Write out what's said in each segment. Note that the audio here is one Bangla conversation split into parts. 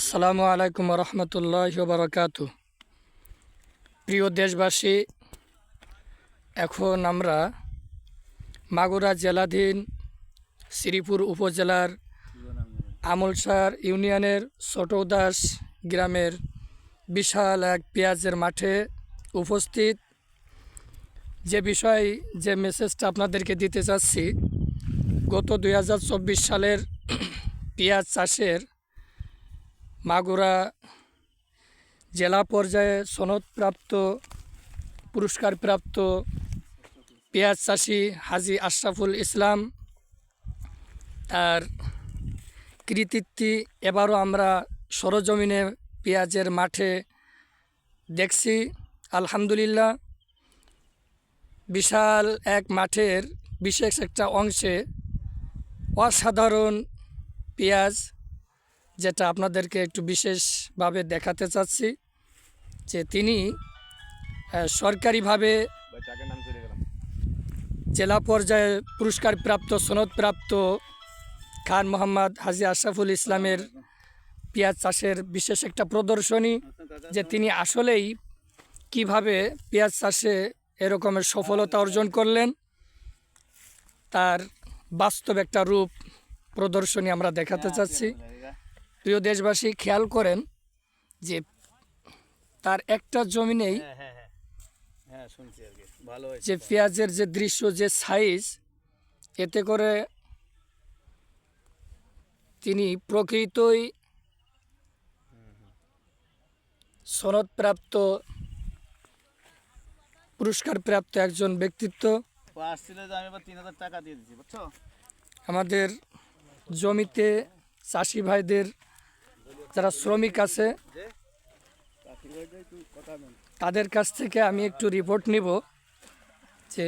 আসসালামু আলাইকুম রহমতুল্লাহ বারকাতু প্রিয় দেশবাসী, এখন আমরা মাগুরা জেলাধীন শ্রীপুর উপজেলার আমলসার ইউনিয়নের ছোটদাস গ্রামের বিশাল এক পেঁয়াজের মাঠে উপস্থিত। যে বিষয়, যে মেসেজটা আপনাদেরকে দিতে চাচ্ছি গত দু হাজার চব্বিশ সালের পেঁয়াজ চাষের মাগুরা জেলা পর্যায়ে সনদপ্রাপ্ত, পুরস্কারপ্রাপ্ত পেঁয়াজ চাষি হাজি আশরাফুল ইসলাম তার কৃতিত্বে এবারও আমরা সরজমিনে পেঁয়াজের মাঠে দেখছি। আলহামদুলিল্লাহ, বিশাল এক মাঠের বিশেষ একটা অংশে অসাধারণ পেঁয়াজ যেটা আপনাদেরকে একটু বিশেষভাবে দেখাতে চাচ্ছি, যে তিনি সরকারিভাবে জেলা পর্যায়ে পুরস্কারপ্রাপ্ত, সনদপ্রাপ্ত খান মোহাম্মদ হাজি আশরাফুল ইসলামের পেঁয়াজ চাষের বিশেষ একটা প্রদর্শনী, যে তিনি আসলেই কীভাবে পেঁয়াজ চাষে এরকমের সফলতা অর্জন করলেন, তার বাস্তব একটা রূপ প্রদর্শনী আমরা দেখাতে চাচ্ছি। প্রিয় দেশবাসী খেয়াল করেন যে তার একটা জমিনেই হ্যাঁ হ্যাঁ হ্যাঁ। যে পেঁয়াজের যে দৃশ্য যে সাইজ এতে করে তিনি প্রকৃতই সনদপ্রাপ্ত পুরস্কারপ্রাপ্ত একজন ব্যক্তিত্ব। আমাদের জমিতে চাষি ভাইদের যারা শ্রমিক আছে, তাদের কাছ থেকে আমি একটু রিপোর্ট নিব যে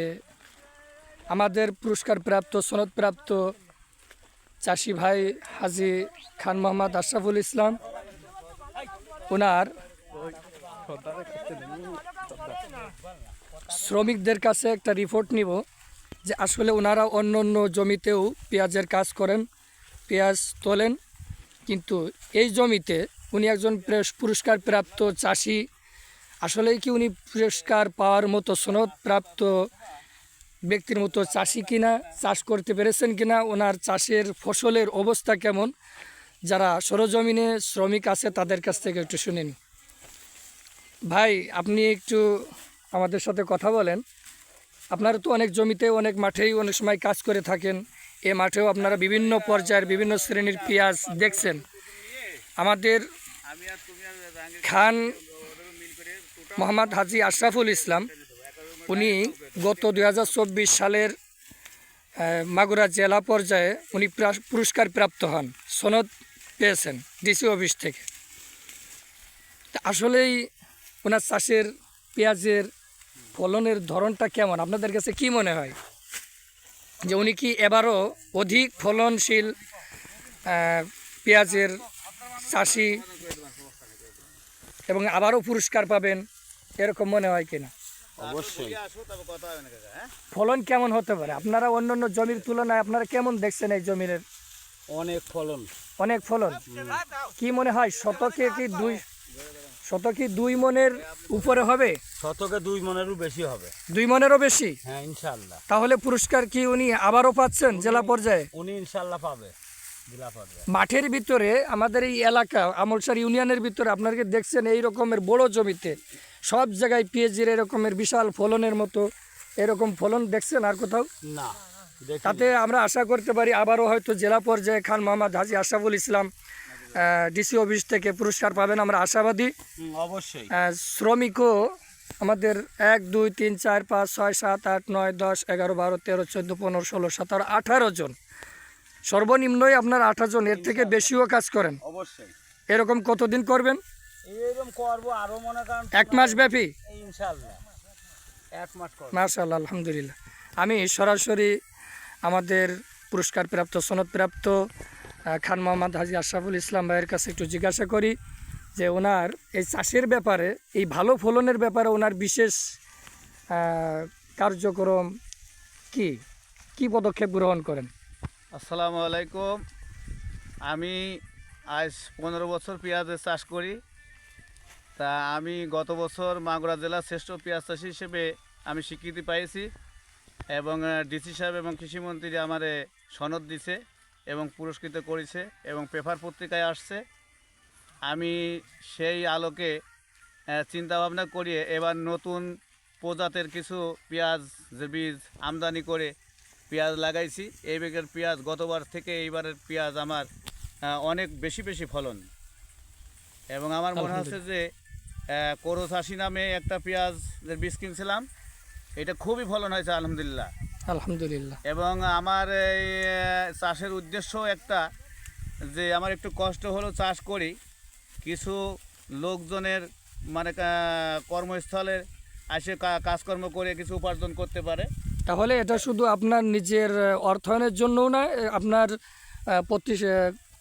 আমাদের পুরস্কারপ্রাপ্ত, সনদপ্রাপ্ত চাষি ভাই হাজি খান মোহাম্মদ আশরাফুল ইসলাম, ওনার শ্রমিকদের কাছে একটা রিপোর্ট নিব যে আসলে ওনারা অন্য অন্য জমিতেও পেঁয়াজের কাজ করেন, পেঁয়াজ তোলেন। কিন্তু এই জমিতে উনি একজন প্রেস- পুরস্কারপ্রাপ্ত চাষি। আসলেই কি উনি পুরস্কার পাওয়ার মতো সনদ প্রাপ্ত ব্যক্তির মতো চাষি কিনা, চাষ করতে পেরেছেন কিনা, ওনার চাষের ফসলের অবস্থা কেমন, যারা সরজমিনে শ্রমিক আছে তাদের কাছ থেকে একটু শুনেন ভাই, আপনি একটু আমাদের সাথে কথা বলেন। আপনারা তো অনেক জমিতে অনেক মাঠেই অনেক সময় কাজ করে থাকেন। এ মাঠেও আপনারা বিভিন্ন পর্যায়ের বিভিন্ন শ্রেণির পেঁয়াজ দেখছেন। আমাদের খান মোহাম্মদ হাজি আশরাফুল ইসলাম, উনি গত দু হাজার চব্বিশ সালের মাগুরা জেলা পর্যায়ে উনি পুরস্কার প্রাপ্ত হন, সনদ পেয়েছেন ডিসি অফিস থেকে। আসলেই ওনার চাষের পেঁয়াজের ফলনের ধরনটা কেমন? আপনাদের কাছে কি মনে হয়? যে উনি কি এবারও অধিক ফলনশীল পেঁয়াজের চাষি এবং আবারও পুরস্কার পাবেন এরকম মনে হয় কিনা? অবশ্যই। ফলন কেমন হতে পারে? আপনারা অন্য অন্য জমির তুলনায় আপনারা কেমন দেখছেন এই জমির? অনেক ফলন। অনেক ফলন? কি মনে হয় শতকে কি দুই শতকে দুই মনের উপরে হবে? শতকে দুই মনেরও বেশি হবে। দুই মনেরও বেশি? হ্যাঁ ইনশাল্লাহ তাহলে পুরস্কার কি উনি আবারও পাচ্ছেন জেলা পর্যায়ে? উনি ইনশাল্লাহ পাবে মাঠের ভিতরে আমাদের এই এলাকা আমলসার ইউনিয়নের ভিতরে আপনারা কি দেখছেন এই রকমের বড় জমিতে সব জায়গায় পেঁয়াজের এরকমের বিশাল ফলনের মতো এরকম ফলন দেখছেন আর কোথাও? না তাতে আমরা আশা করতে পারি আবারও হয়তো জেলা পর্যায়ে খান মোহাম্মদ হাজি আশরাফুল ইসলাম ডিসি অফিস থেকে পুরস্কার পাবেন আমরা আশাবাদী। অবশ্যই। শ্রমিকও আমাদের এক দুই তিন চার পাঁচ ছয় সাত আট নয় দশ এগারো বারো তেরো চোদ্দ পনেরো ষোলো সতেরো আঠারো জন। সর্বনিম্নই আপনার আঠারো জন এর থেকে বেশিও কাজ করেন। অবশ্যই। এরকম কতদিন করবেন? মনে এক মাস ব্যাপী? মার্শাল্লাহ আলহামদুলিল্লাহ। আমি সরাসরি আমাদের পুরস্কারপ্রাপ্ত সনদপ্রাপ্ত খান মোহাম্মদ হাজি আশরাফুল ইসলাম ভাইয়ের কাছে একটু জিজ্ঞাসা করি যে ওনার এই চাষের ব্যাপারে, এই ভালো ফলনের ব্যাপারে ওনার বিশেষ কার্যক্রম কি? কি পদক্ষেপ গ্রহণ করেন? আসসালামু আলাইকুম। আমি আজ পনেরো বছর পেঁয়াজের চাষ করি। তা আমি গত বছর মাগুরা জেলার শ্রেষ্ঠ পেঁয়াজ চাষি হিসেবে আমি স্বীকৃতি পাইছি এবং ডিসি সাহেব এবং কৃষিমন্ত্রী আমারে সনদ দিছে। এবং পুরস্কৃত করেছে এবং পেপার পত্রিকায় আসছে। আমি সেই আলোকে চিন্তা ভাবনা করিয়ে এবার নতুন প্রজাতের কিছু পেঁয়াজ যে বীজ আমদানি করে পেঁয়াজ লাগাইছি। এই বেগের পেঁয়াজ গতবার থেকে এইবারের পেঁয়াজ আমার অনেক বেশি বেশি ফলন। এবং আমার মনে হচ্ছে যে আহ, কোরস নামে একটা পেঁয়াজের বীজ কিনছিলাম এটা খুবই ফলন হয়েছে আলহামদুলিল্লাহ। আলহামদুলিল্লাহ। এবং আমার এই চাষের উদ্দেশ্য একটা যে আমার একটু কষ্ট হলো চাষ করি। কিছু লোকজনের মানে কর্মস্থলে এসে কাজকর্ম করে কিছু উপার্জন করতে পারে। তাহলে এটা শুধু আপনার নিজের অর্থায়নের জন্যও না আপনার প্রতি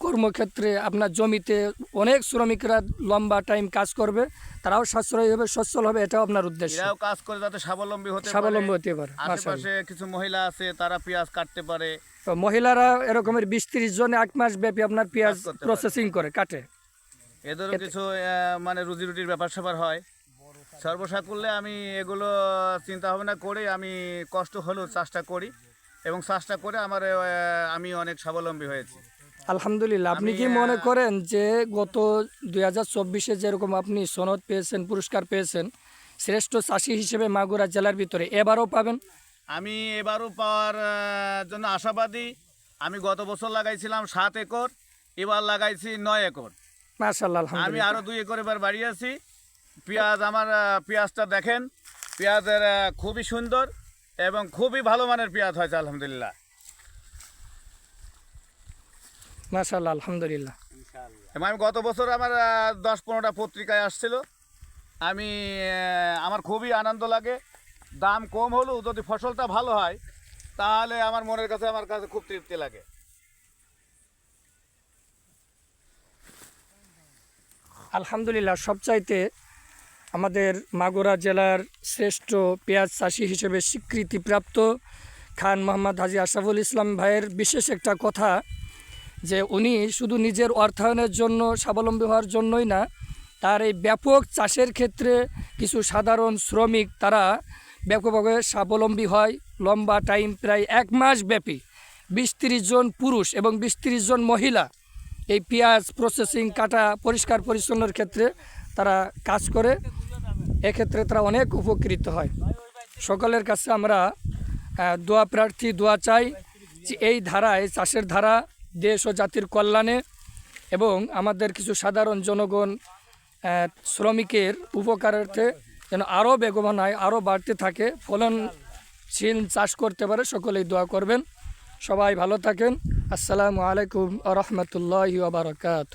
কর্মক্ষেত্রে আপনার জমিতে অনেক শ্রমিকরা লম্বা টাইম কাজ করবে তারাও সাশ্রয়ী হবে সচ্ছল হবে এটাও আপনার উদ্দেশ্য। এরাও কাজ করে যাতে স্বাবলম্বী হতে স্বাবলম্বী হতে পারে আশেপাশে কিছু মহিলা আছে তারা পেঁয়াজ কাটতে পারে। তো মহিলারা এরকমের বিশ তিরিশ জনে এক মাস ব্যাপী আপনার পেঁয়াজ। প্রসেসিং করে কাটে। এদেরও কিছু মানে রুজি রুটির ব্যাপার স্যাপার হয়। সর্বসাকুল্যে আমি এগুলো চিন্তা ভাবনা করে আমি কষ্ট হলেও চাষটা করি এবং চাষটা করে আমার আমি অনেক স্বাবলম্বী হয়েছি। আলহামদুলিল্লাহ। আপনি কি মনে করেন যে গত দুই হাজার চব্বিশে যেরকম আপনি সনদ পেয়েছেন পুরস্কার পেয়েছেন শ্রেষ্ঠ চাষি হিসেবে মাগুরা জেলার ভিতরে এবারও পাবেন? আমি এবারও পাওয়ার জন্য আশাবাদী। আমি গত বছর লাগাইছিলাম সাত একর এবার লাগাইছি নয় একর। মার্শাল্লাহ আমি আরও দুই একর এবার বাড়িয়েছি পেঁয়াজ আমার পেঁয়াজটা দেখেন পেঁয়াজের খুবই সুন্দর এবং খুবই ভালো মানের পেঁয়াজ হয়েছে আলহামদুলিল্লাহ। মার্শাল্লাহ আলহামদুলিল্লাহ। আমি গত বছর আমার দশ পনেরোটা পত্রিকায় আসছিল। আমি আমার খুবই আনন্দ লাগে। দাম কম হলেও যদি ফসলটা ভালো হয় তাহলে আমার মনের কাছে আমার কাছে খুব তৃপ্তি লাগে। আলহামদুলিল্লাহ সবচাইতে আমাদের মাগুরা জেলার শ্রেষ্ঠ পেঁয়াজ চাষি হিসেবে স্বীকৃতিপ্রাপ্ত খান মোহাম্মদ হাজি আশরাফুল ইসলাম ভাইয়ের বিশেষ একটা কথা। যে উনি শুধু নিজের অর্থায়নের জন্য, স্বাবলম্বী হওয়ার জন্যই না, তার এই ব্যাপক চাষের ক্ষেত্রে কিছু সাধারণ শ্রমিক তারা ব্যাপকভাবে স্বাবলম্বী হয়। লম্বা টাইম প্রায় এক মাস ব্যাপী। বিশ তিরিশ জন পুরুষ এবং বিশ তিরিশ জন মহিলা এই পেঁয়াজ প্রসেসিং কাটা পরিষ্কার পরিচ্ছন্নের ক্ষেত্রে তারা কাজ করে। এক্ষেত্রে তারা অনেক উপকৃত হয়। সকলের কাছে আমরা দোয়া প্রার্থী, দোয়া চাই যে এই ধারায়, চাষের ধারা দেশ ও জাতির কল্যাণে এবং আমাদের কিছু সাধারণ জনগণ শ্রমিকের উপকারার্থে যেন আরও বেগবান হয় আরও বাড়তে থাকে। ফলনশীল চাষ করতে পারে, সকলেই দোয়া করবেন। সবাই ভালো থাকেন। আসসালামু আলাইকুম আ রহমতুল্লাহ বারকাত